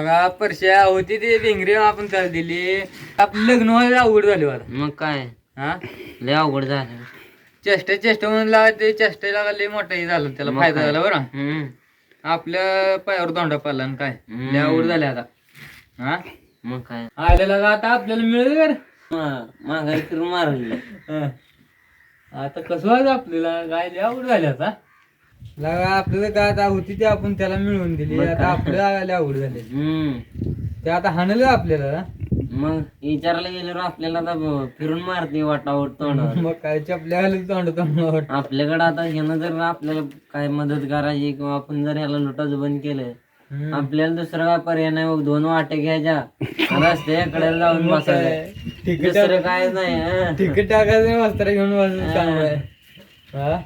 लगा परश्या होती ती भिंगरी आपण त्याला दिली. आपलं लग्न व्हायला अवघड झाली मला मग काय? हा? लय अवघड झालं. चेष्टा चेष्टा म्हणून लागा ते चेष्टा लागा लय मोठाही झालं त्याला मग फायदा काय? झाला बरं. हम्म. आपल्या पायावर दोंडा पडला आणि काय. लय अवघड झाले आता. हा? मग काय? आले लगा आता आपल्याला मिळेल बरं? मा- माघारी फिरून मारली. हा. आता कसं व्हायचं आपल्याला? काय लय अवघड झाले आता. लगा आपल्याला काय आता होती ते आपण त्याला मिळवून दिली आता? आपल्याला लय अवघड झाले हम्म ते आता हाणलं आपल्याला मग विचारायला गेल्यावर आपल्याला आता फिरून मारते वाटावर तोंडावर मग काय चपल्या घालून तोंड तोंडावर आपल्याकडे आता ह्यानं जर आपल्याला काय मदत करायची किंवा आपण जर ह्याला लुटाचं बंद केलं. आपल्याला दुसरा काय पर्याय नाही मग दोन वाटे घ्यायच्या रस्त्याकडे जाऊन बसायचं काय? तिकीट दुसरं काय नाही हं. तिकीट टाकायचं वस्त्र घेऊन बसायचं चांगलं आहे. हा?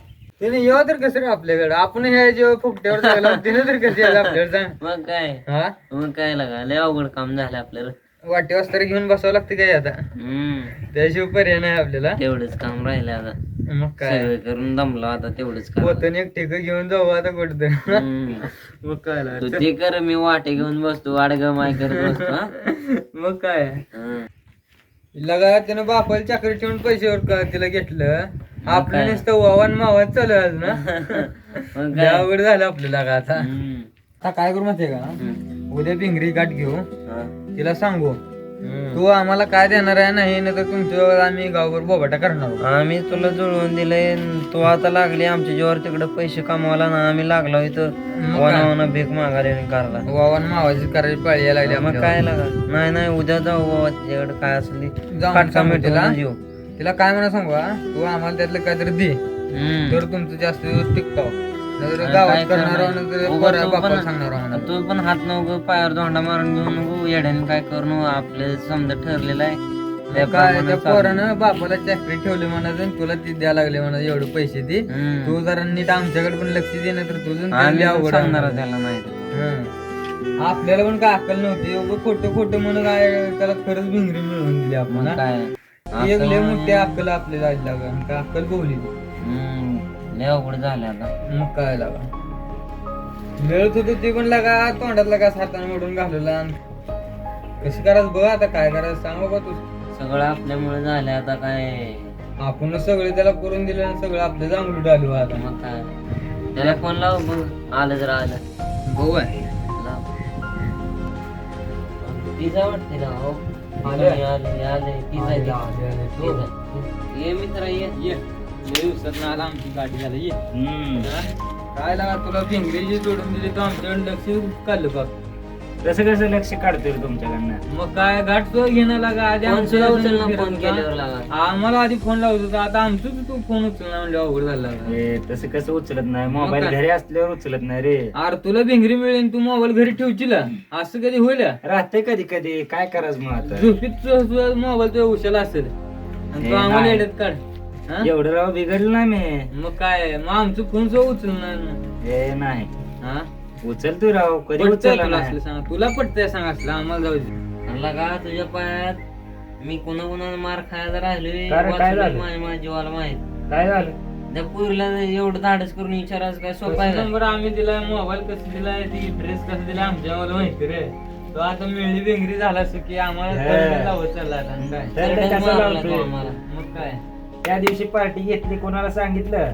त्याने येऊ तर कसं रे आपल्याकडे? आपण ह्या जेव्हा फुकट्यावर जायला तिने तर कसं यायचं आपल्याला सांग मग काय? हा? मग काय लागा लय अवघड काम झालं आपल्याला. वाटे वस्त्र घेऊन बसावं लागतं काय आता? हम्म. त्याशिवाय पर्याय नाही आपल्याला. तेवढंच काम राहिलं आता. मग काय? सगळं करून दमलो आता तेवढंच काम. पोतन एक ठिक घेऊन जाऊ आता कुठं हम्म. मग काय तू? ते कर मी वाटे घेऊन बसतो वाडग माय करत बसतो हं? मग काय? हं. लगा त्यानं बापाला चाकरी ठेवून पैशावर का तिला घेतलं? आपलं? नुसतं वावन मावात चालू आहे आज ना मग लय काय अवघड झालं आपल्याला का आता हम्म. आता काय करू माहितीये का. उद्या भिंगरी गाठ घेऊ हं. तिला सांगू हम्म. तू आम्हाला काय देणार आहे नाही ना तर तुमच्यावर आम्ही गावभर बोबाटा करणार आहोत. आम्ही तुला जुळवून दिलंय तू आता लागली आमच्या जीवावर तिकडे पैसे कमवायला ना आम्ही लागलो इथं मग काय? भीक मागायला करायला वावन मावाची करायची पाळी यायला लागली मग. काय लागा नाही नाही उद्या जाऊ बाबा तिच्याकडे काय असेल ते. जाऊन काटका सांगू मिटवून तिला जीव तिला काय म्हणा सांगू हा? तू आम्हाला त्यातलं काहीतरी दे हम्म. तर तुमचं जास्त दिवस टिकताव नाहीतर आणि गावात काय करणार उगाच तू पण- सांगणार म्हणा. तू पण हात नको पायावर दोंडा मारून घेऊन नको येड्याने काय करू नको आपले समजा ठरलेलं आहे मग काय त्याप्रमाणे त्या चालू. पोरानं बापाला चाकरी ठेवली म्हणायचं आणि तुला ती द्यायला लागले म्हणा एवढे पैसे दे हम्म. तू जरा नीट आमच्याकडे पण लक्ष दे नाही तर तुझं आम्ही त्याला पण अवघड सांगणार. त्याला माहिती. आपल्याला पण काय अक्कल नव्हती उगाच खोटं खोटं म्हणून काय त्याला खरंच भिंगरी मिळवून दिली आपण हा? काय एक लय मोठी अक्कल आपल्याला आज लागा काय अक्कल बोलली. हम्म. लय अवघड झालं आता. मग काय लागा मिळत होतं ते पण लागा तोंडात लागा हाताने मोडून घालवला कसं करायचं बघ आता काय करायचं सांग बाबा तू. सगळं आपल्यामुळे झालं आता काय? आपण सगळे त्याला करून दिलं आणि सगळं आपलं जांभळू आलो आता. मग काय? त्याला फोन लाव बघ आलं जर आलं. भाऊ आहे. लाव. पिझ्झा वाटते ना हो? ये मित्र ये. ये. लय दिवसात आला आमची गाडी झाली ये. हा? काय लागा तुला भिंगरीची जोडून दिली तू आमच्याकडे लक्ष काढलं बघ. कसं कसं लक्ष काढतोय रे तुमच्याकडनं? मग काय गाठ तो घेणं लागा. आधी फोन आमचं सुद्धा लग्न उचल ना फिरत फोन होता. केल्यावर लागा. आम्हाला आधी फोन लावत होता. आता आमचं बी तू फोन उचलला म्हणजे अवघड झाला ए, तसं कसं उचलत नाही? मोबाईल काय? घरी असल्यावर उचलत नाही रे. अरे तुला भिंगरी मिळेल तू मोबाईल घरी ठेवशील? असं कधी होईल? राहते कधी कधी. काय करायचं मग आता? झोपीत मोबाईल तुझ्या उशाला असेल. आणि तू हे आम्हाला नाही. येड्यात काढ. हा? एवढं राव बिघडलं नाही मी. मग काय? मग आमचं फोन सुद्धा उचलणार ना. हे नाही. हा? उचल तू राव कधी पटतंय उचलला तुला असलं सांग तुला पटतंय सांग असलं आम्हाला जाऊ दे आणि लगा तुझ्या पायात मी कोणा कोणाला मार खायला राहिलोय का रे, काय वाचलोय झालं? माझ्या माझ्या जीवाला माहीत काय झालं त्या पुरीला एवढं धाडस करून विचारायचं काय सोपं आहे का? नंबर आम्ही दिलाय मोबाईल कसं दिलाय ती ड्रेस कसं दिलाय आमच्या मला माहिती रे तो आता मिळली बेंगरी झाला असं की आम्हाला हे. करंट लावत चालला आता आणि काय तर ते कसं मारला लावतोय? तो आम्हाला. मग काय त्या दिवशी पार्टी घेतली कोणाला सांगितलं?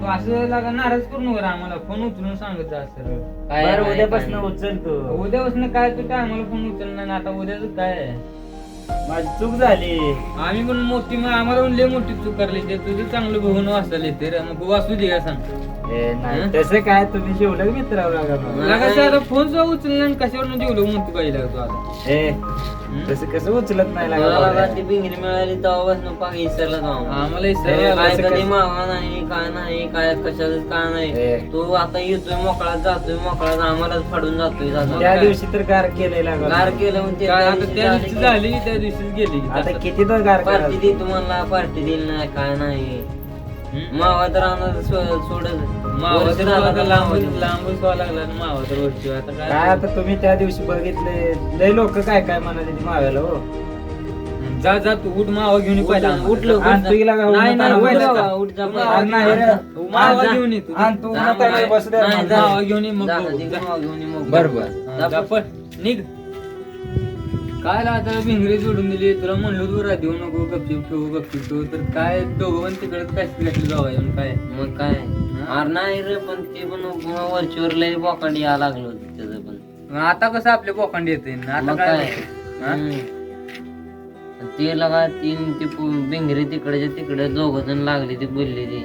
तू असं लागा नाराज करू नका रे आम्हाला फोन उचलून सांगत जा असं काय बरं नाही, उद्यापासून काय नाही. उचल तू उद्यापासून काय तू काय आम्हाला फोन उचलणार नाही आता उद्याच काय आहे? माझी चूक झाली. आम्ही पण मोठी मग आम्हाला पण लय मोठी चूक करली. ते तुझं चांगलं बघून वाचायला येते रे मग वाचू दे का सांग. ए, नाही हं? तसं काय? तुम्ही जेवलं मित्रावर लागा. लागा कसं आता फोन सुद्धा उचलला आणि कशावर जेवलो म्हणतो पाहिजे तू आता. ए हं? तसं कसं उचलत नाही मला लगा लागा ती भिंगरी मिळाली तेव्हापासून पाक इसरला जाऊ आम्हाला ए, काय कधी कसं- मावा नाही काय नाही काय कशाच काय नाही. तू आता येतोय मोकळा जातोय मोकळा आम्हालाच फाडून जातोय त्या दिवशी तर गार केलेला गार केलं म्हणून ते काय त्या आता दिवशी त्या झालं दिवशी त्या दिवशीच गेली आता किती तर गार पार्टी? दे तुम्हाला पार्टी दिली नाही काय नाही? मावा तर आम्हाला सो- सोडत मावा तर आता आता लांबच व्हावं लागला ना मावा तर वरची आता काय काय आता तुम्ही त्या दिवशी बघितले लय लोक काय काय म्हणाले ती माव्याला हो जा जा तू उठ मावा घेऊन ये पहिला उठ- उठ लवकर. आणि तू हिला का नाही, नाही, उठ उठ जा तू. मावा आणि नाही रे. तू मावा जा. घेऊन ये तू. आणि तू जा, उन्हात आणून नाही, बसू दे. नाही, जा. मावा घेऊन ये मग बघू. जा. मावा घेऊन ये मग. बर बघू. बर जा, जा पण निघ काय आता भिंगरी जोडून दिली? तुला म्हणलो तू राहू नको गपचिप ठेवू गपचिप ठेवू. तर काय दोघं पण तिकडे काय घातली जावा येऊन काय? मग काय? अरे नाही रे पण ते पण वरचीवर लय बोकांडी या लागलो होतं त्याचं पण. मग आता कसं आपले बोखंड येते आता मग काय? काय? हा? हम्म. ते लगा तीन ते पु- भिंगरी तिकडच्या तिकडे दोघ जण लागली ती बोलली ती.